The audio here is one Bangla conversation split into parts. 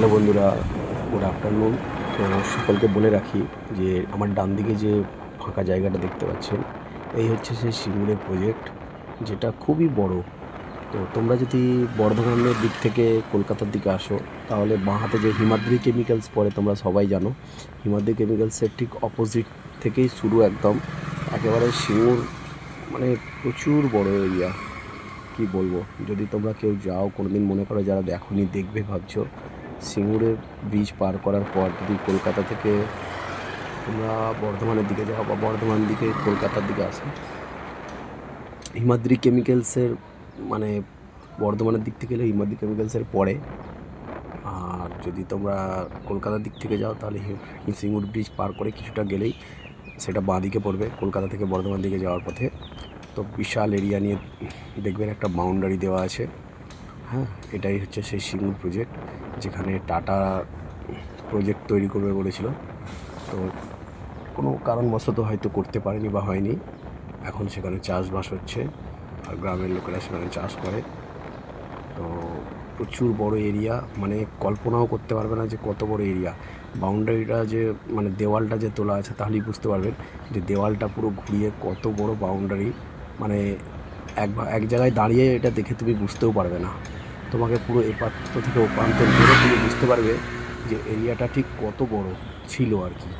হ্যালো বন্ধুরা গুড আফটারনুন তো সকলকে বলে রাখি যে আমার ডান দিকে যে ফাঁকা জায়গাটা দেখতে পাচ্ছেন, এই হচ্ছে সেই সিঙ্গুরের প্রজেক্ট যেটা খুবই বড়। তো তোমরা যদি বর্ধমানের দিক থেকে কলকাতার দিকে আসো, তাহলে বাঁ হাতে যে হিমাদ্রি কেমিক্যালস পড়ে তোমরা সবাই জানো। হিমাদ্রি কেমিক্যালসের ঠিক অপোজিট থেকেই শুরু একদম। একেবারে সিঙ্গুর মানে প্রচুর বড় এরিয়া কি বলব? যদি তোমরা কেউ যাও, কোনোদিন মনে করো যারা দেখোনি, দেখবে, ভাবছ। সিঙ্গুরের ব্রিজ পার করার পর যদি কলকাতা থেকে তোমরা বর্ধমানের দিকে যাও বা বর্ধমান দিকে কলকাতার দিকে আসো, হিমাদ্রি কেমিক্যালসের মানে বর্ধমানের দিক থেকে গেলে হিমাদ্রি কেমিক্যালসের পরে। আর যদি তোমরা কলকাতার দিক থেকে যাও তাহলে সিঙ্গুর ব্রিজ পার করে কিছুটা গেলেই সেটা বাঁ দিকে পড়বে, কলকাতা থেকে বর্ধমান দিকে যাওয়ার পথে। তো বিশাল এরিয়া নিয়ে দেখবেন একটা বাউন্ডারি দেওয়া আছে। হ্যাঁ এটাই হচ্ছে সেই সিঙ্গুর প্রজেক্ট যেখানে টাটা প্রজেক্ট তৈরি করবে বলেছিল। তো কোনো কারণবশত হয়তো করতে পারেনি বা হয়নি। এখন সেখানে চাষবাস হচ্ছে, আর গ্রামের লোকেরা সেখানে চাষ করে। তো প্রচুর বড় এরিয়া মানে কল্পনাও করতে পারবে না যে কত বড় এরিয়া বাউন্ডারিটা যে মানে দেওয়ালটা যে তোলা আছে, তাহলেই বুঝতে পারবেন যে দেওয়ালটা পুরো ঘুরিয়ে কত বড় বাউন্ডারি মানে এক এক জায়গায় দাঁড়িয়ে এটা দেখে তুমি বুঝতেও পারবে না। তোমাকে পুরো এ এপাত্র থেকে ওপান্ত ঘুরে তুমি বুঝতে পারবে যে এরিয়াটা ঠিক কত বড় ছিল আর কি।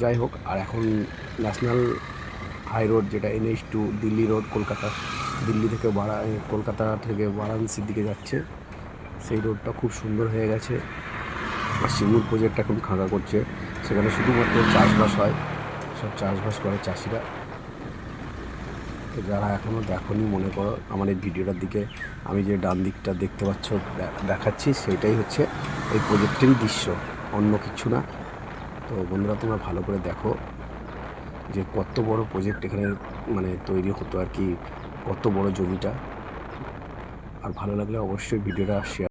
যাই হোক, আর এখন ন্যাশনাল হাই রোড যেটা N H two Delhi road Kolkata, Delhi থেকে বারা, কলকাতা থেকে বারাণসীর দিকে যাচ্ছে, সেই রোডটা খুব সুন্দর হয়ে গেছে। আর সিঙ্গুর প্রজেক্ট এখন খাঁকা করছে, সেখানে শুধুমাত্র চাষবাস হয়, সব চাষবাস করে চাষিরা। তো যারা এখনও দেখোনি, মনে করো আমার এই ভিডিওটার দিকে আমি যে ডান দিকটা দেখতে পাচ্ছ দেখাচ্ছি সেটাই হচ্ছে এই প্রজেক্টেরই দৃশ্য, অন্য কিছু না। তো বন্ধুরা, তোমরা ভালো করে দেখো যে কত বড় প্রজেক্ট এখানে মানে তৈরি হতো আর কি, কত বড় জমিটা। আর ভালো লাগলে অবশ্যই ভিডিওটা শেয়ার